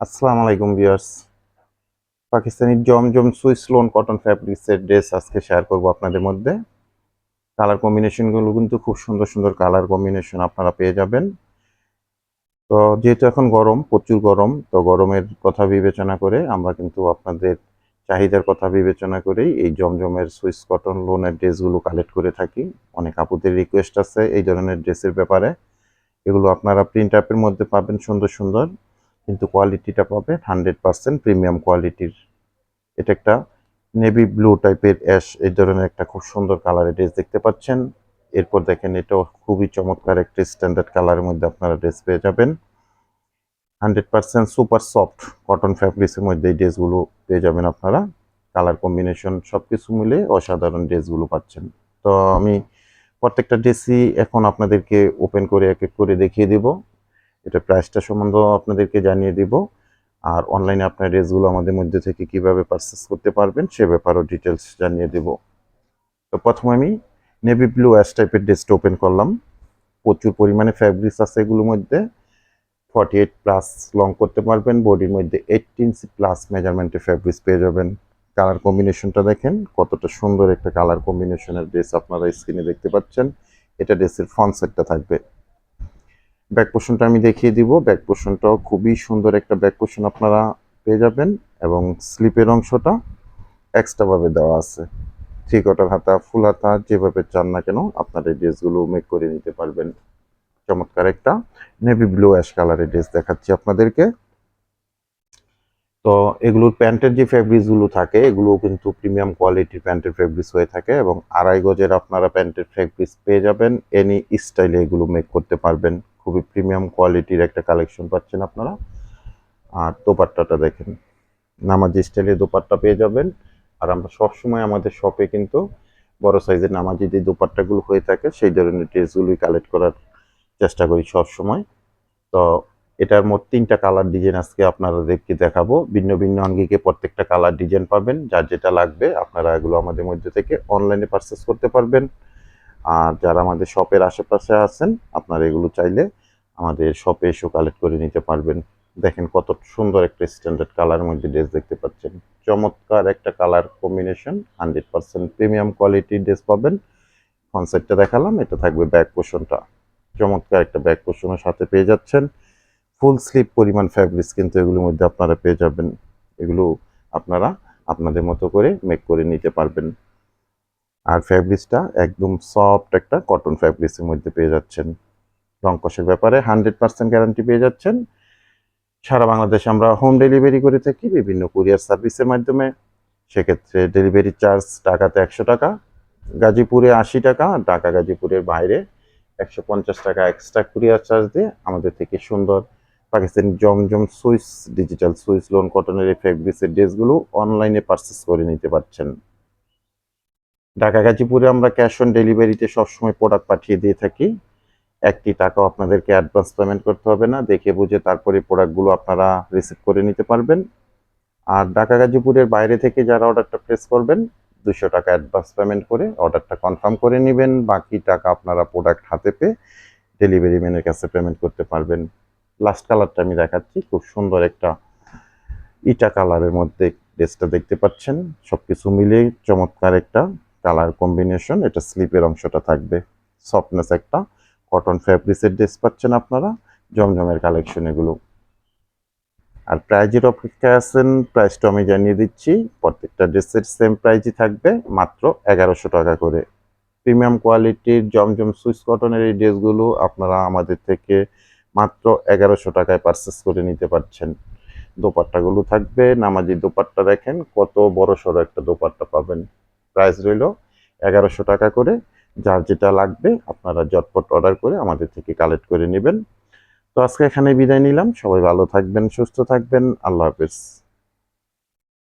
আসসালামু আলাইকুম viewers. Pakistani Zamzam Swiss lawn cotton ফ্যাব্রিক্সের dress আজকে শেয়ার করব আপনাদের মধ্যে। কালার কম্বিনেশনগুলো কিন্তু খুব সুন্দর সুন্দর কালার কম্বিনেশন আপনারা পেয়ে যাবেন। তো যেহেতু এখন গরম, প্রচুর গরম, তো গরমের কথা বিবেচনা করে আমরা কিন্তু আপনাদের চাহিদার কথা বিবেচনা করেই এই জমজমের সুইস কটন লোনের ড্রেসগুলো কালেক্ট করে থাকি। অনেক আপুদের রিকোয়েস্ট আছে এই ধরনের ড্রেসের ব্যাপারে। এগুলো আপনারা প্রিন্ট আপের মধ্যে পাবেন সুন্দর সুন্দর। কিন্তু কোয়ালিটিটা পাবে হান্ড্রেড পার্সেন্ট প্রিমিয়াম কোয়ালিটির। এটা একটা নেভি ব্লু টাইপের অ্যাশ, এই ধরনের একটা খুব সুন্দর কালারের ড্রেস দেখতে পাচ্ছেন। এরপর দেখেন এটাও খুবই চমৎকার একটা স্ট্যান্ডার্ড কালারের মধ্যে আপনারা ড্রেস পেয়ে যাবেন। Hundred percent super soft cotton ফ্যাব্রিক্সের মধ্যে এই ড্রেসগুলো পেয়ে যাবেন আপনারা। কালার কম্বিনেশন সব কিছু মিলে অসাধারণ ড্রেসগুলো পাচ্ছেন। তো আমি প্রত্যেকটা ড্রেসই এখন আপনাদেরকে ওপেন করে, এক এক করে দেখিয়ে দেবো। এটা প্রাইসটা সম্বন্ধেও আপনাদেরকে জানিয়ে দিব। আর অনলাইনে আপনার ড্রেসগুলো আমাদের মধ্যে থেকে কীভাবে পারচেস করতে পারবেন, সে ব্যাপারেও ডিটেলস জানিয়ে দেব। তো প্রথমে আমি নেভি ব্লু অ্যাশ টাইপের ড্রেসটা ওপেন করলাম। প্রচুর পরিমাণে ফ্যাব্রিক্স আছে এগুলোর মধ্যে। ফর্টি এইট প্লাস লং করতে পারবেন বডির মধ্যে এইট ইঞ্চি প্লাস মেজারমেন্টের ফ্যাব্রিক্স পেয়ে যাবেন। কালার কম্বিনেশনটা দেখেন, কতটা সুন্দর একটা কালার কম্বিনেশনের ড্রেস আপনারা স্ক্রিনে দেখতে পাচ্ছেন। এটা ড্রেসের ফ্রন্ট সাইডটা থাকবে। ব্যাক পোর্শনটা আমি দেখিয়ে দিব। ব্যাক পোর্শনটাও খুবই সুন্দর একটা ব্যাক পোর্শন আপনারা পেয়ে যাবেন এবং স্লিপের অংশটা এক্সট্রাভাবে দেওয়া আছে। থ্রি হাতা, ফুল হাতা যেভাবে চান না কেন আপনার এই ড্রেসগুলো মেক করে নিতে পারবেন। চমৎকার একটা নেভি ব্লু অ্যাশ কালারের ড্রেস দেখাচ্ছি আপনাদেরকে। তো এগুলোর প্যান্টের যে ফেব্রিক্সগুলো থাকে এগুলো কিন্তু প্রিমিয়াম কোয়ালিটির প্যান্টের ফেব্রিক্স হয়ে থাকে এবং আড়াই গজের আপনারা প্যান্টের ফেব্রিক্স পেয়ে যাবেন। এনি স্টাইলে এগুলো মেক করতে পারবেন। খুবই প্রিমিয়াম কোয়ালিটির একটা কালেকশন পাচ্ছেন আপনারা। আর দোপাট্টাটা দেখেন, নামাজি স্টাইলে দোপাট্টা পেয়ে যাবেন। আর আমরা সবসময় আমাদের শপে কিন্তু বড় সাইজের নামাজি যে দোপাট্টাগুলো হয়ে থাকে, সেই ধরনের ড্রেসগুলোই কালেক্ট করার চেষ্টা করি সবসময়। তো এটার মোট তিনটা কালার ডিজাইন আজকে আপনারা আপনাদেরকে দেখাবো। ভিন্ন ভিন্ন আঙ্গিকে প্রত্যেকটা কালার ডিজাইন পাবেন। যার যেটা লাগবে, আপনারা এগুলো আমাদের মধ্যে থেকে অনলাইনে পারচেস করতে পারবেন। আর যারা আমাদের শপের আশেপাশে আছেন, আপনারা এগুলো চাইলে আমাদের শপে এসেও কালেক্ট করে নিতে পারবেন। দেখেন কত সুন্দর একটা স্ট্যান্ডার্ড কালারের মধ্যে ড্রেস দেখতে পাচ্ছেন। চমৎকার একটা colour combination hundred percent premium কোয়ালিটির ড্রেস পাবেন। কনসেপ্টটা দেখালাম, এটা থাকবে ব্যাক পোর্শনটা চমৎকার একটা ব্যাক পোর্শনের সাথে পেয়ে যাচ্ছেন। ফুল স্লিপ পরিমাণ ফ্যাব্রিক্স কিন্তু এগুলোর মধ্যে আপনারা পেয়ে যাবেন। এগুলো আপনারা আপনাদের মতো করে মেক করে নিতে পারবেন। আর ফ্যাব্রিক্সটা একদম সফট একটা কটন ফ্যাব্রিক্সের মধ্যে পেয়ে যাচ্ছেন। রং কষের ব্যাপারে হান্ড্রেড পার্সেন্ট গ্যারান্টি পেয়ে যাচ্ছেন। সারা বাংলাদেশে আমরা হোম ডেলিভারি করে থাকি, বিভিন্ন কুরিয়ার সার্ভিসের মাধ্যমে। সেক্ষেত্রে ডেলিভারি চার্জ টাকাতে একশো টাকা, গাজীপুরে আশি টাকা, ঢাকা গাজীপুরের বাইরে একশো পঞ্চাশ টাকা এক্সট্রা কুরিয়ার চার্জ দিয়ে আমাদের থেকে সুন্দর Pakistani Zamzam Swiss digital Swiss lawn কটনের এই ফ্যাব্রিক্সের ড্রেসগুলো অনলাইনে পারচেস করে নিতে পারছেন। ঢাকা গাজীপুরে আমরা ক্যাশ অন ডেলিভারিতে সবসময় প্রোডাক্ট পাঠিয়ে দিয়ে থাকি। একটি টাকাও আপনাদেরকে অ্যাডভান্স পেমেন্ট করতে হবে না। দেখে বুঝে তারপরে প্রোডাক্টগুলো আপনারা রিসিভ করে নিতে পারবেন। আর ঢাকা গাজীপুরের বাইরে থেকে যারা অর্ডারটা প্লেস করবেন দুশো টাকা অ্যাডভান্স পেমেন্ট করে অর্ডারটা কনফার্ম করে নেবেন। বাকি টাকা আপনারা প্রোডাক্ট হাতে পেয়ে ডেলিভারি ম্যানের কাছে পেমেন্ট করতে পারবেন। লাস্ট কালারটা আমি দেখাচ্ছি। খুব সুন্দর একটা ইটা কালারের মধ্যে ড্রেসটা দেখতে পাচ্ছেন। সব কিছু মিলিয়ে চমৎকার একটা কালার কম্বিনেশন, এটা স্লিপের অংশটা থাকবে। সফটনেস একটা, কটন ফ্যাব্রিক্সের ড্রেস পাচ্ছেন আপনারা, জমজমের কালেকশন এগুলো। আর প্রাইজের অপেক্ষায় আছেন প্রাইসটা আমি জানিয়ে দিচ্ছি, প্রত্যেকটা ড্রেসের সেম প্রাইজই থাকবে, মাত্র এগারোশো টাকা করে। প্রিমিয়াম কোয়ালিটির জমজম সুইস কটনের এই ড্রেসগুলো আপনারা আমাদের থেকে মাত্র এগারোশো টাকায় পারচেস করে নিতে পারছেন। দোপাট্টাগুলো থাকবে, নামাজি দোপাট্টা দেখেন, কত বড় সড়ো একটা দোপাট্টা পাবেন। প্রাইস রইল এগারোশো টাকা করে, যার যেটা লাগবে আপনারা জটপট অর্ডার করে আমাদের থেকে কালেক্ট করে নেবেন। তো আজকে এখানে বিদায় নিলাম। সবাই ভালো থাকবেন, সুস্থ থাকবেন। আল্লাহ হাফেজ।